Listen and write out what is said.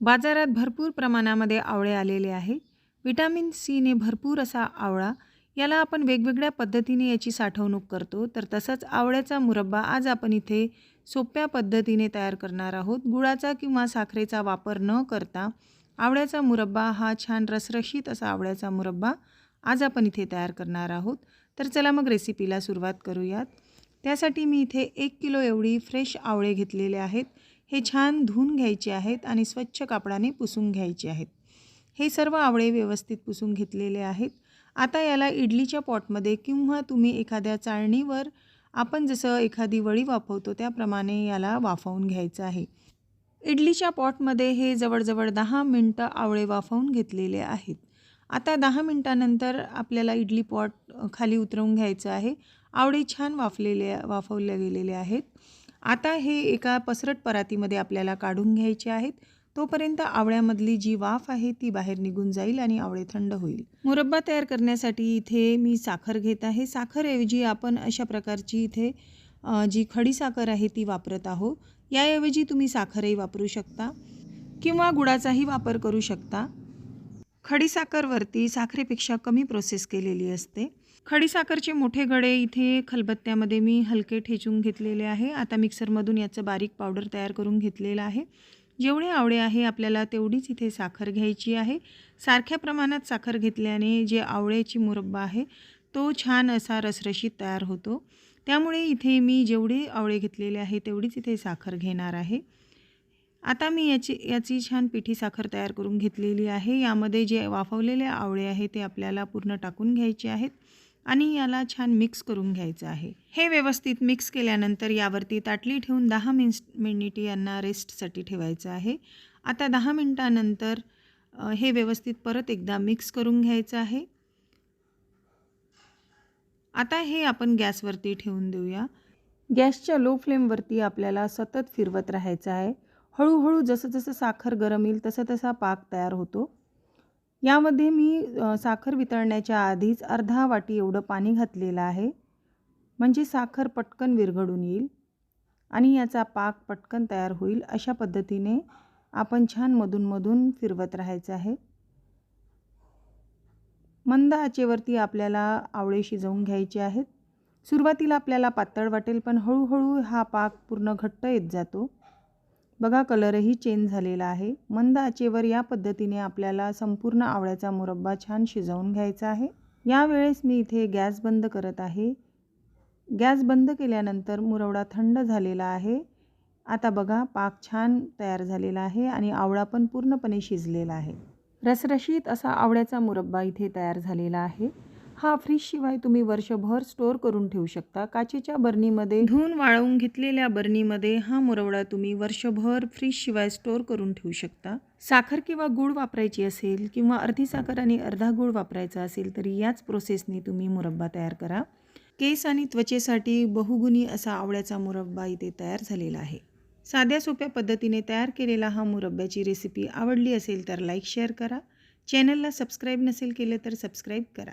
बाजारात भरपूर प्रमाणामध्ये आवळे आलेले आहे. विटॅमिन सीने भरपूर असा आवळा याला आपण वेगवेगळ्या पद्धतीने याची साठवणूक करतो. तर तसंच आवळ्याचा मुरब्बा आज आपण इथे सोप्या पद्धतीने तयार करणार आहोत. गुळाचा किंवा साखरेचा वापर न करता आवळ्याचा मुरब्बा हा छान रसरशीत असा आवळ्याचा मुरब्बा आज आपण इथे तयार करणार आहोत. तर चला मग रेसिपीला सुरुवात करूयात. त्यासाठी मी इथे एक किलो एवढी फ्रेश आवळे घेतलेले आहेत. हे छान धुवून घ्यायचे आहेत आणि स्वच्छ कापडाने पुसून घ्यायचे आहेत. हे सर्व आवळे व्यवस्थित पुसून घेतलेले आहेत. आता याला इडलीच्या पॉटमध्ये किंवा तुम्ही एखाद्या चाळणीवर आपण जसं एखादी वळी वाफवतो त्याप्रमाणे याला वाफवून घ्यायचं आहे. इडलीच्या पॉटमध्ये हे जवळजवळ दहा मिनटं आवळे वाफवून घेतलेले आहेत. आता दहा मिनटानंतर आपल्याला इडली पॉट खाली उतरवून घ्यायचं आहे. आवळे छान वाफलेले वाफवले गेलेले आहेत. आता हे एका पसरट परातीमध्ये आपल्याला काढून घ्यायचे आहेत. तोपर्यंत आवळ्यामधली जी वाफ आहे ती बाहेर निघून जाईल आणि आवळे थंड होईल. मुरब्बा तयार करण्यासाठी इथे मी साखर घेत आहे. साखरऐवजी आपण अशा प्रकारची इथे जी खडी साखर आहे ती वापरत आहो याऐवजी तुम्ही साखरही वापरू शकता किंवा गुळाचाही वापर करू शकता. खडीसाखरवरती साखरेपेक्षा कमी प्रोसेस केलेली असते. खडीसाखरचे मोठे गडे इथे खलबत्त्यामध्ये मी हलके ठेचून घेतलेले आहे. आता मिक्सरमधून याचं बारीक पावडर तयार करून घेतलेलं आहे. जेवढे आवडे आहे आपल्याला तेवढीच इथे साखर घ्यायची आहे. सारख्या प्रमाणात साखर घेतल्याने जे आवळ्याची मुरब्बा आहे तो छान असा रसरशीत तयार होतो. त्यामुळे इथे मी जेवढे आवळे घेतलेले आहे तेवढीच इथे साखर घेणार आहे. आता मी याची याची छान पिठी साखर तयार करून घेतलेली आहे. यामध्ये जे वाफवलेले आवळे आहे ते आपल्याला पूर्ण टाकून घ्यायचे आहेत. आणि याला छान मिक्स करून घ्यायचं आहे. हे व्यवस्थित मिक्स केल्यानंतर यावरती ताटली ठेवून दहा मिनिट मिनिट यांना रेस्टसाठी ठेवायचं आहे. आता दहा मिनटानंतर हे व्यवस्थित परत एकदा मिक्स करून घ्यायचं आहे. आता हे आपण गॅसवरती ठेवून देऊया. गॅसच्या लो फ्लेमवरती आपल्याला सतत फिरवत राहायचं आहे. हळूहळू जसं जसं साखर गरम येईल तसं तसा पाक तयार होतो. यामध्ये मी साखर वितळण्याच्या आधीच अर्धा वाटी एवढं पाणी घातलेलं आहे. म्हणजे साखर पटकन विरघळून येईल आणि याचा पाक पटकन तयार होईल अशा पद्धतीने आपण छान मधूनमधून फिरवत राहायचं आहे. मंद आचेवरती आपल्याला आवळे शिजवून घ्यायचे आहेत. सुरुवातीला आपल्याला पातळ वाटेल पण हळूहळू हा पाक पूर्ण घट्ट येत जातो. बघा कलरही चेंज झालेला आहे. मंद आचेवर या पद्धतीने आपल्याला संपूर्ण आवळ्याचा मुरब्बा छान शिजवून घ्यायचा आहे. यावेळेस मी इथे गॅस बंद करत आहे. गॅस बंद केल्यानंतर मुरवडा थंड झालेला आहे. आता बघा पाक छान तयार झालेला आहे आणि आवळा पण पूर्णपणे शिजलेला आहे. रसरशीत असा आवळ्याचा मुरब्बा इथे तयार झालेला आहे. हा फ्रीजशिवाय तुम्ही वर्षभर स्टोअर करून ठेवू शकता. काचेच्या बर्नीमध्ये धुवून वाळवून घेतलेल्या बर्नीमध्ये हा मुरवडा तुम्ही वर्षभर फ्रीजशिवाय स्टोअर करून ठेवू शकता. साखर किंवा गूळ वापरायची असेल किंवा अर्धी साखर आणि अर्धा गूळ वापरायचा असेल तरी याच प्रोसेसने तुम्ही मुरब्बा तयार करा. केस आणि त्वचेसाठी बहुगुणी असा आवळ्याचा मुरब्बा इथे तयार झालेला आहे. साध्या सोप्या पद्धतीने तयार केलेला हा मुरब्ब्याची रेसिपी आवडली असेल तर लाईक शेअर करा. चॅनलला सबस्क्राईब नसेल केलं तर सबस्क्राईब करा.